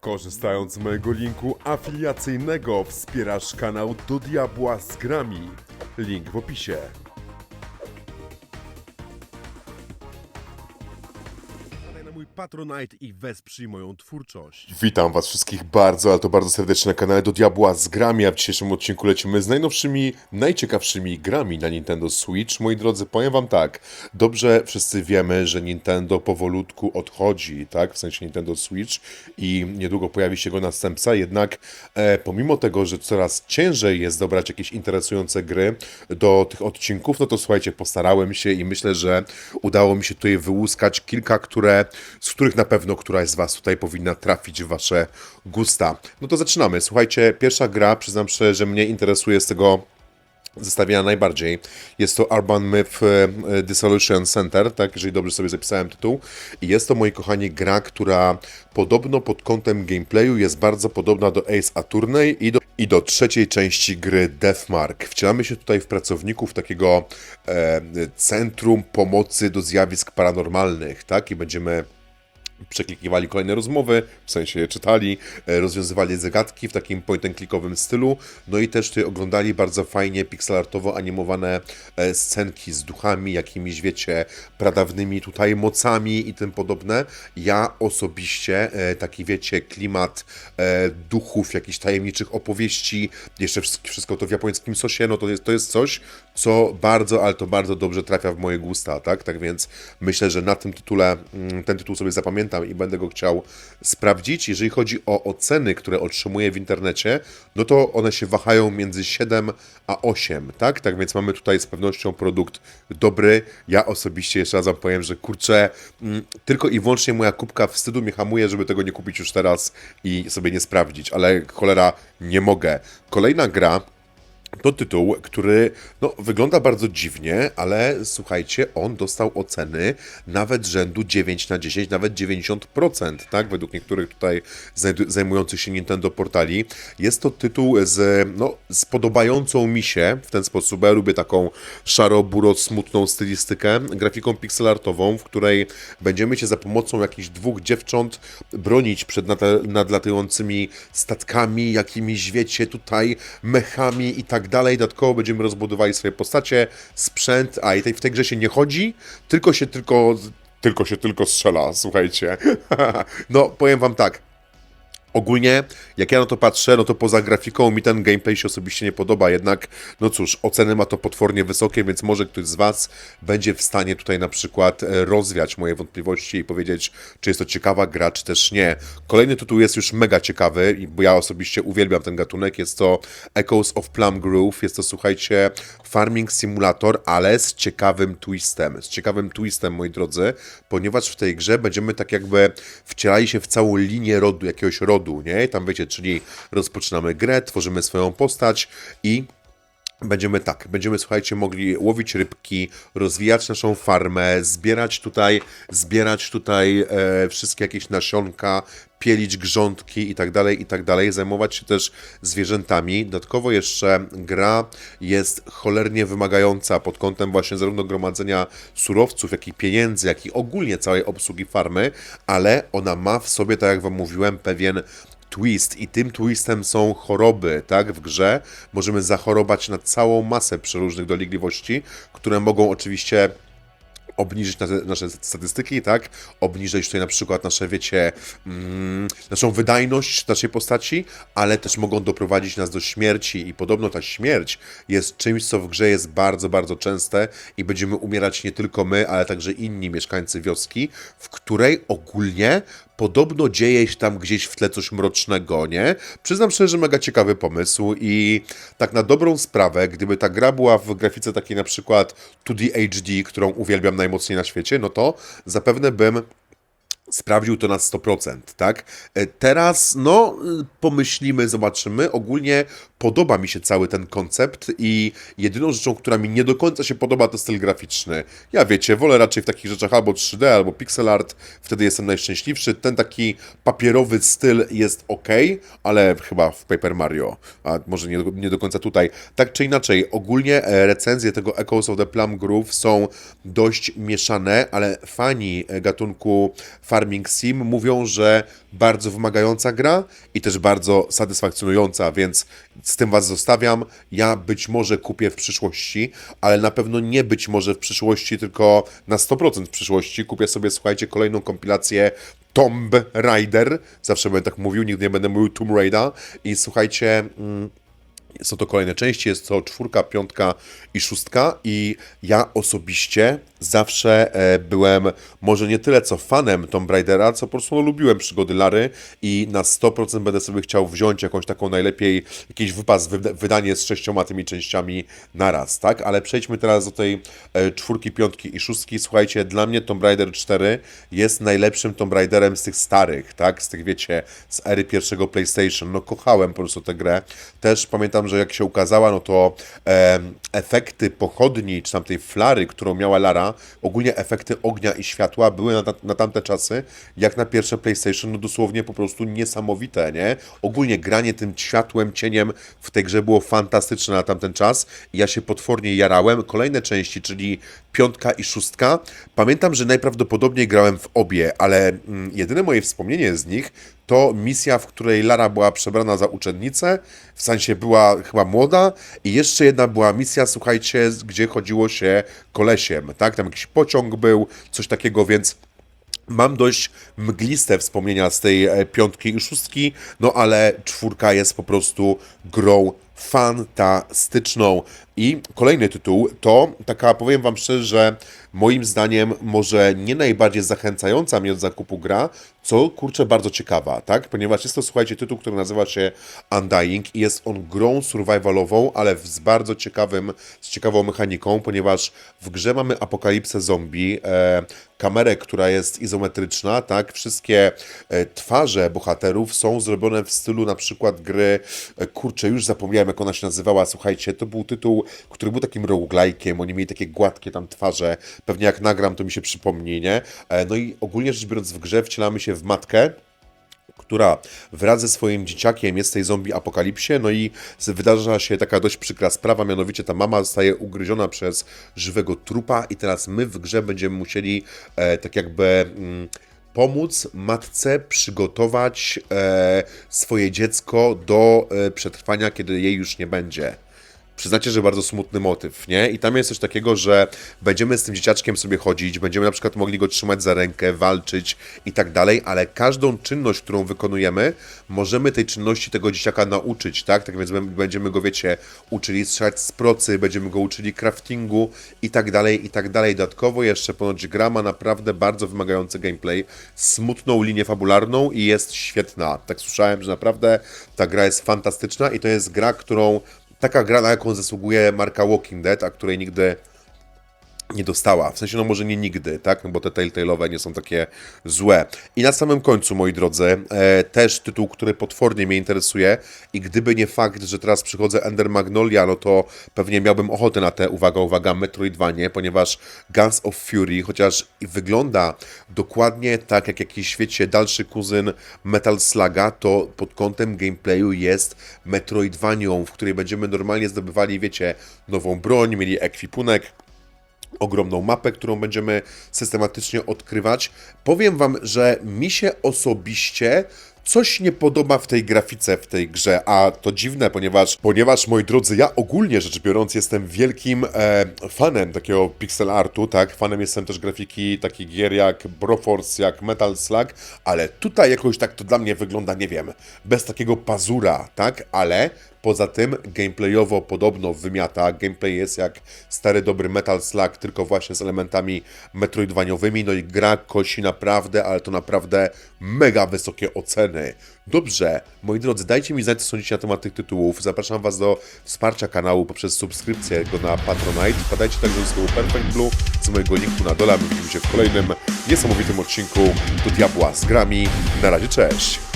Korzystając z mojego linku afiliacyjnego wspierasz kanał Do Diabła z Grami. Link w opisie. Patronite i wesprzyj moją twórczość. Witam was wszystkich bardzo, ale to bardzo serdecznie na kanale Do Diabła z Grami, a w dzisiejszym odcinku lecimy z najnowszymi, najciekawszymi grami na Nintendo Switch. Moi drodzy, powiem wam tak, dobrze wszyscy wiemy, że Nintendo powolutku odchodzi, tak, w sensie Nintendo Switch i niedługo pojawi się go następca, jednak e, pomimo tego, że coraz ciężej jest dobrać jakieś interesujące gry do tych odcinków, no to słuchajcie, postarałem się i myślę, że udało mi się tutaj wyłuskać kilka, które, z których na pewno któraś z Was tutaj powinna trafić w Wasze gusta. No to zaczynamy. Słuchajcie, pierwsza gra, przyznam szczerze, że mnie interesuje z tego zestawienia najbardziej. Jest to Urban Myth e, Dissolution Center, tak, jeżeli dobrze sobie zapisałem tytuł. I jest to, moi kochani, gra, która podobno pod kątem gameplayu jest bardzo podobna do Ace Attorney i do, i do trzeciej części gry Deathmark. Wcielamy się tutaj w pracowników takiego e, Centrum Pomocy do Zjawisk Paranormalnych, tak, i będziemy przeklikiwali kolejne rozmowy, w sensie je czytali, e, rozwiązywali zagadki w takim point-and-clickowym stylu, no i też tutaj oglądali bardzo fajnie pixelartowo animowane e, scenki z duchami, jakimiś, wiecie, pradawnymi tutaj mocami i tym podobne. Ja osobiście e, taki, wiecie, klimat duchów, jakichś tajemniczych opowieści, jeszcze wszystko to w japońskim sosie, no to jest, to jest coś, co bardzo, ale to bardzo dobrze trafia w moje gusta, tak? Tak więc myślę, że na tym tytule, mm, ten tytuł sobie zapamiętam i będę go chciał sprawdzić. Jeżeli chodzi o oceny, które otrzymuję w internecie, no to one się wahają między 7 a 8, tak? Tak więc mamy tutaj z pewnością produkt dobry. Ja osobiście jeszcze raz powiem, że kurczę, mm, tylko i wyłącznie moja kubka wstydu mnie hamuje, żeby tego nie kupić już teraz i sobie nie sprawdzić, ale cholera, nie mogę. Kolejna gra, to tytuł, który no, wygląda bardzo dziwnie, ale słuchajcie, on dostał oceny nawet rzędu 9 na 10, nawet 90%, tak? Według niektórych tutaj zajmujących się Nintendo portali. Jest to tytuł z, no, z podobającą mi się w ten sposób. Ja lubię taką szaro-buro, smutną stylistykę, grafiką pixelartową, w której będziemy się za pomocą jakichś dwóch dziewcząt bronić przed nadlatującymi statkami, jakimiś, wiecie, tutaj mechami i tak dalej. Dodatkowo będziemy rozbudowali swoje postacie, sprzęt, a i tej, w tej grze się nie chodzi, tylko się tylko, tylko się tylko strzela, słuchajcie. no, powiem wam tak, Ogólnie, jak ja na to patrzę, no to poza grafiką mi ten gameplay się osobiście nie podoba, jednak, no cóż, oceny ma to potwornie wysokie, więc może ktoś z Was będzie w stanie tutaj na przykład e, rozwiać moje wątpliwości i powiedzieć, czy jest to ciekawa gra, czy też nie. Kolejny tytuł jest już mega ciekawy, bo ja osobiście uwielbiam ten gatunek, jest to Echoes of Plum Grove, jest to, słuchajcie, farming simulator, ale z ciekawym twistem, z ciekawym twistem, moi drodzy, ponieważ w tej grze będziemy tak jakby wcielali się w całą linię rodu, jakiegoś rodu, nie? Tam wiecie, czyli rozpoczynamy grę, tworzymy swoją postać i Będziemy tak, będziemy słuchajcie mogli łowić rybki, rozwijać naszą farmę, zbierać tutaj, zbierać tutaj e, wszystkie jakieś nasionka, pielić grządki i tak dalej, i tak dalej, zajmować się też zwierzętami. Dodatkowo jeszcze gra jest cholernie wymagająca pod kątem właśnie zarówno gromadzenia surowców, jak i pieniędzy, jak i ogólnie całej obsługi farmy, ale ona ma w sobie, tak jak wam mówiłem, pewien twist i tym twistem są choroby, tak, w grze. Możemy zachorować na całą masę przeróżnych dolegliwości, które mogą oczywiście obniżyć nasze, statystyki, tak? Obniżyć tutaj na przykład nasze, wiecie, mm, naszą wydajność naszej postaci, ale też mogą doprowadzić nas do śmierci i podobno ta śmierć jest czymś, co w grze jest bardzo, bardzo częste i będziemy umierać nie tylko my, ale także inni mieszkańcy wioski, w której ogólnie podobno dzieje się tam gdzieś w tle coś mrocznego, nie? Przyznam szczerze, mega ciekawy pomysł i tak na dobrą sprawę, gdyby ta gra była w grafice takiej na przykład 2D HD, którą uwielbiam najmocniej na świecie, no to zapewne bym sprawdził to na 100%, tak? E, Teraz, no, y, pomyślimy, zobaczymy. Ogólnie podoba mi się cały ten koncept i jedyną rzeczą, która mi nie do końca się podoba, to styl graficzny. Ja wiecie, wolę raczej w takich rzeczach albo 3D, albo pixel art, wtedy jestem najszczęśliwszy. Ten taki papierowy styl jest ok, ale chyba w Paper Mario, a może nie, do- nie do końca tutaj. Tak czy inaczej, ogólnie e, recenzje tego Echoes of the Plum Groove są dość mieszane, ale fani e, gatunku Farming Sim mówią, że bardzo wymagająca gra i też bardzo satysfakcjonująca, więc z tym Was zostawiam. Ja być może kupię w przyszłości, ale na pewno nie być może w przyszłości, tylko na 100% w przyszłości. Kupię sobie, słuchajcie, kolejną kompilację Tomb Raider. Zawsze będę tak mówił, nigdy nie będę mówił Tomb Raider. I słuchajcie... Mm, są to kolejne części, jest to czwórka, piątka i szóstka i ja osobiście zawsze e, byłem może nie tyle co fanem Tomb Raidera, co po prostu no, lubiłem przygody Lary i na 100% będę sobie chciał wziąć jakąś taką najlepiej, jakiś wypas, wyda- wydanie z sześcioma tymi częściami naraz, tak? Ale przejdźmy teraz do tej e, czwórki, piątki i szóstki. Słuchajcie, dla mnie Tomb Raider 4 jest najlepszym Tomb Raiderem z tych starych, tak? Z tych, wiecie, z ery pierwszego PlayStation. No kochałem po prostu tę grę. Też pamiętam, że jak się ukazała, no to em, efekty pochodni, czy tam tej flary, którą miała Lara, ogólnie efekty ognia i światła były na, na tamte czasy, jak na pierwsze PlayStation, no dosłownie po prostu niesamowite, nie? Ogólnie granie tym światłem, cieniem w tej grze było fantastyczne na tamten czas ja się potwornie jarałem. Kolejne części, czyli piątka i szóstka, pamiętam, że najprawdopodobniej grałem w obie, ale mm, jedyne moje wspomnienie z nich to misja, w której Lara była przebrana za uczennicę, w sensie była chyba młoda i jeszcze jedna była misja, słuchajcie, gdzie chodziło się kolesiem, tak? Tam jakiś pociąg był, coś takiego, więc Mam dość mgliste wspomnienia z tej e, piątki i szóstki, no ale czwórka jest po prostu grą fantastyczną. I kolejny tytuł to taka, powiem Wam szczerze, że moim zdaniem może nie najbardziej zachęcająca mnie od zakupu gra, co kurczę bardzo ciekawa, tak? Ponieważ jest to, słuchajcie, tytuł, który nazywa się Undying i jest on grą survivalową, ale z bardzo ciekawym, z ciekawą mechaniką, ponieważ w grze mamy apokalipsę zombie, e, kamerę, która jest izometryczna, tak? Wszystkie e, twarze bohaterów są zrobione w stylu na przykład gry, e, kurczę, już zapomniałem jak ona się nazywała, słuchajcie, to był tytuł, który był takim roguelike'iem, oni mieli takie gładkie tam twarze, pewnie jak nagram to mi się przypomni, nie? E, no i ogólnie rzecz biorąc w grze wcielamy się w matkę, która wraz ze swoim dzieciakiem jest w tej zombie apokalipsie, no i wydarza się taka dość przykra sprawa, mianowicie ta mama zostaje ugryziona przez żywego trupa i teraz my w grze będziemy musieli e, tak jakby... Mm, pomóc matce przygotować e, swoje dziecko do e, przetrwania, kiedy jej już nie będzie. Przyznacie, że bardzo smutny motyw, nie? I tam jest coś takiego, że będziemy z tym dzieciaczkiem sobie chodzić, będziemy na przykład mogli go trzymać za rękę, walczyć i tak dalej, ale każdą czynność, którą wykonujemy, możemy tej czynności tego dzieciaka nauczyć, tak? Tak więc bę- będziemy go, wiecie, uczyli strzelać z procy, będziemy go uczyli craftingu i tak dalej, i tak dalej. Dodatkowo jeszcze ponoć gra ma naprawdę bardzo wymagający gameplay, smutną linię fabularną i jest świetna. Tak słyszałem, że naprawdę ta gra jest fantastyczna i to jest gra, którą taka gra, na jaką zasługuje marka Walking Dead, a której nigdy nie dostała. W sensie, no może nie nigdy, tak? No bo te Telltale'owe nie są takie złe. I na samym końcu, moi drodzy, e, też tytuł, który potwornie mnie interesuje i gdyby nie fakt, że teraz przychodzę Ender Magnolia, no to pewnie miałbym ochotę na te, uwaga, uwaga, Metroidvanie, ponieważ Guns of Fury, chociaż wygląda dokładnie tak, jak jakiś świecie dalszy kuzyn Metal Sluga, to pod kątem gameplayu jest Metroidvanią, w której będziemy normalnie zdobywali, wiecie, nową broń, mieli ekwipunek, ogromną mapę, którą będziemy systematycznie odkrywać. Powiem Wam, że mi się osobiście coś nie podoba w tej grafice, w tej grze, a to dziwne, ponieważ, ponieważ moi drodzy, ja ogólnie rzecz biorąc jestem wielkim e, fanem takiego pixel artu, tak, fanem jestem też grafiki takich gier jak Broforce, jak Metal Slug, ale tutaj jakoś tak to dla mnie wygląda, nie wiem, bez takiego pazura, tak, ale Poza tym gameplayowo podobno wymiata. Gameplay jest jak stary dobry Metal Slug, tylko właśnie z elementami metroidwaniowymi. No i gra kosi naprawdę, ale to naprawdę mega wysokie oceny. Dobrze, moi drodzy, dajcie mi znać, co sądzicie na temat tych tytułów. Zapraszam Was do wsparcia kanału poprzez subskrypcję go na Patronite. Wpadajcie także do sklepu Perfect Blue z mojego linku na dole. My widzimy się w kolejnym niesamowitym odcinku do Diabła z grami. Na razie, cześć!